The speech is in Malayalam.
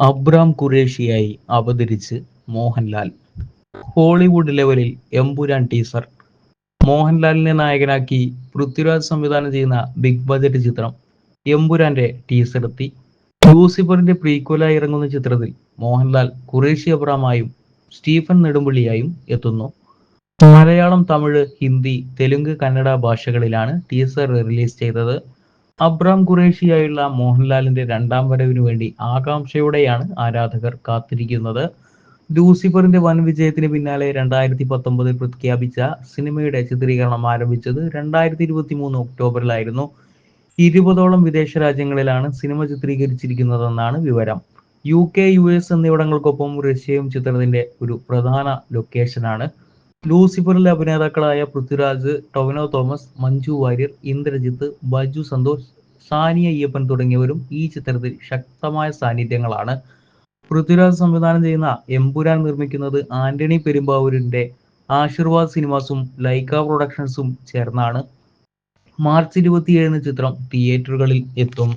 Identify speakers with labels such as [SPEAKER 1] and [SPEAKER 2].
[SPEAKER 1] അബ്രാം ഖുറേഷിയായി അവതരിച്ച് മോഹൻലാൽ. ഹോളിവുഡ് ലെവലിൽ എമ്പുരാൻ ടീസർ. മോഹൻലാലിനെ നായകനാക്കി പൃഥ്വിരാജ് സംവിധാനം ചെയ്യുന്ന ബിഗ് ബജറ്റ് ചിത്രം എമ്പുരാന്റെ ടീസർ എത്തി ലൂസിഫറിന്റെ പ്രീക്വലായി ഇറങ്ങുന്ന ചിത്രത്തിൽ മോഹൻലാൽ ഖുറേഷി അബ്രാമായും സ്റ്റീഫൻ നെടുമ്പള്ളിയായും എത്തുന്നു. മലയാളം തമിഴ് ഹിന്ദി തെലുങ്ക് കന്നഡ ഭാഷകളിലാണ് ടീസർ റിലീസ് ചെയ്തത്. അബ്രാം ഖുറേഷിയായുള്ള മോഹൻലാലിന്റെ രണ്ടാം വരവിനു വേണ്ടി ആകാംക്ഷയോടെയാണ് ആരാധകർ കാത്തിരിക്കുന്നത്. ലൂസിഫറിന്റെ വൻ വിജയത്തിന് പിന്നാലെ രണ്ടായിരത്തി പത്തൊമ്പതിൽ പ്രഖ്യാപിച്ച സിനിമയുടെ ചിത്രീകരണം ആരംഭിച്ചത് രണ്ടായിരത്തി ഇരുപത്തി മൂന്ന് ഒക്ടോബറിലായിരുന്നു. ഇരുപതോളം വിദേശ രാജ്യങ്ങളിലാണ് സിനിമ ചിത്രീകരിച്ചിരിക്കുന്നതെന്നാണ് വിവരം. യു കെ യു എസ് എന്നിവിടങ്ങൾക്കൊപ്പം റഷ്യയും ചിത്രത്തിന്റെ ഒരു പ്രധാന ലൊക്കേഷനാണ് ലൂസിഫറിലെ അഭിനേതാക്കളായ പൃഥ്വിരാജ് ടൊവിനോ തോമസ് മഞ്ജു വാര്യർ ഇന്ദ്രജിത്ത് ബജു സന്തോഷ് സാനിയ അയ്യപ്പൻ തുടങ്ങിയവരും ഈ ചിത്രത്തിൽ ശക്തമായ സാന്നിധ്യങ്ങളാണ്. പൃഥ്വിരാജ് സംവിധാനം ചെയ്യുന്ന എമ്പുരാൻ നിർമ്മിക്കുന്നത് ആന്റണി പെരുമ്പാവൂരിന്റെ ആശീർവാദ് സിനിമാസും ലൈക്ക പ്രൊഡക്ഷൻസും ചേർന്നാണ്. മാർച്ച് ഇരുപത്തിയേഴിന് ചിത്രം തിയേറ്ററുകളിൽ എത്തും.